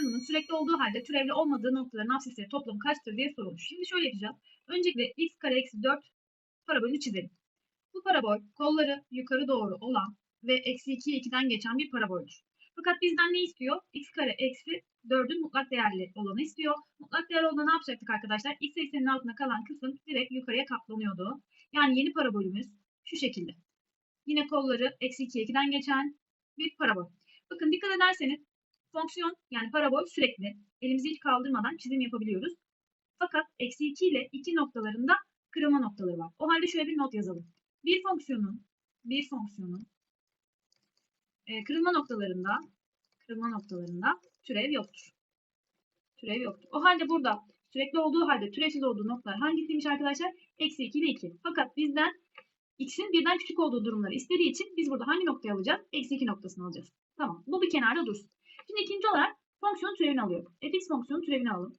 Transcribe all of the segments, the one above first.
fonksiyonunun sürekli olduğu halde türevli olmadığı noktaların absisleri toplamı kaçtır diye sorulmuş. Şimdi şöyle yapacağız. Öncelikle x kare eksi 4 parabolünü çizelim. Bu parabol kolları yukarı doğru olan ve eksi 2'ye 2'den geçen bir paraboldür. Fakat bizden ne istiyor? x kare eksi 4'ün mutlak değerli olanı istiyor. Mutlak değerli olduğunda ne yapacaktık arkadaşlar? x eksenin altında kalan kısım direkt yukarıya katlanıyordu. Yani yeni parabolümüz şu şekilde. Yine kolları eksi 2'ye 2'den geçen bir parabol. Bakın dikkat ederseniz fonksiyon yani parabol sürekli. Elimizi hiç kaldırmadan çizim yapabiliyoruz. Fakat eksi 2 ile 2 noktalarında kırılma noktaları var. O halde şöyle bir not yazalım. Bir fonksiyonun bir fonksiyonun e, kırılma noktalarında kırılma noktalarında türev yoktur. Türev yoktur. O halde burada sürekli olduğu halde türevsiz olduğu noktalar hangisiymiş arkadaşlar? Eksi 2 ile 2. Fakat bizden x'in birden küçük olduğu durumları istediği için biz burada hangi noktayı alacağız? Eksi 2 noktasını alacağız. Tamam. Bu bir kenarda dursun. Şimdi ikinci olarak fonksiyon türevini alıyorum. fx fonksiyonun türevini alalım.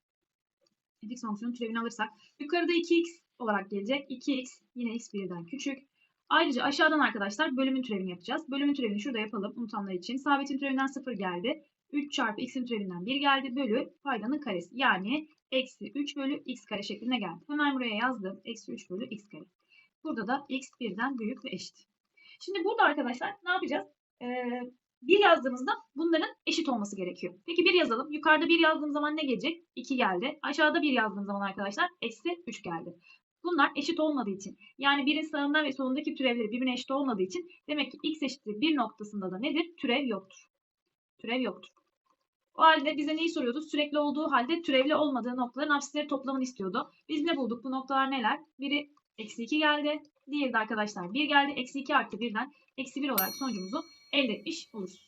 fx fonksiyonun türevini alırsak yukarıda 2x olarak gelecek. 2x yine x birden küçük. Ayrıca aşağıdan arkadaşlar bölümün türevini yapacağız. Bölümün türevini şurada yapalım unutanlar için. Sabitin türevinden 0 geldi. 3 çarpı x'in türevinden 1 geldi. Bölü paydanın karesi. Yani eksi 3 bölü x kare şeklinde geldi. Hemen buraya yazdım. Eksi 3 bölü x kare. Burada da x birden büyük ve eşit. Şimdi burada arkadaşlar ne yapacağız? Ee, 1 yazdığımızda bunların eşit olması gerekiyor. Peki 1 yazalım. Yukarıda 1 yazdığım zaman ne gelecek? 2 geldi. Aşağıda 1 yazdığım zaman arkadaşlar eksi 3 geldi. Bunlar eşit olmadığı için yani birin sağında ve solundaki türevleri birbirine eşit olmadığı için demek ki x eşittir 1 noktasında da nedir? Türev yoktur. Türev yoktur. O halde bize neyi soruyordu? Sürekli olduğu halde türevli olmadığı noktaların absisleri toplamını istiyordu. Biz ne bulduk? Bu noktalar neler? Biri eksi 2 geldi. Diğeri de arkadaşlar 1 geldi. Eksi 2 artı 1'den eksi 1 olarak sonucumuzu elde etmiş oluruz.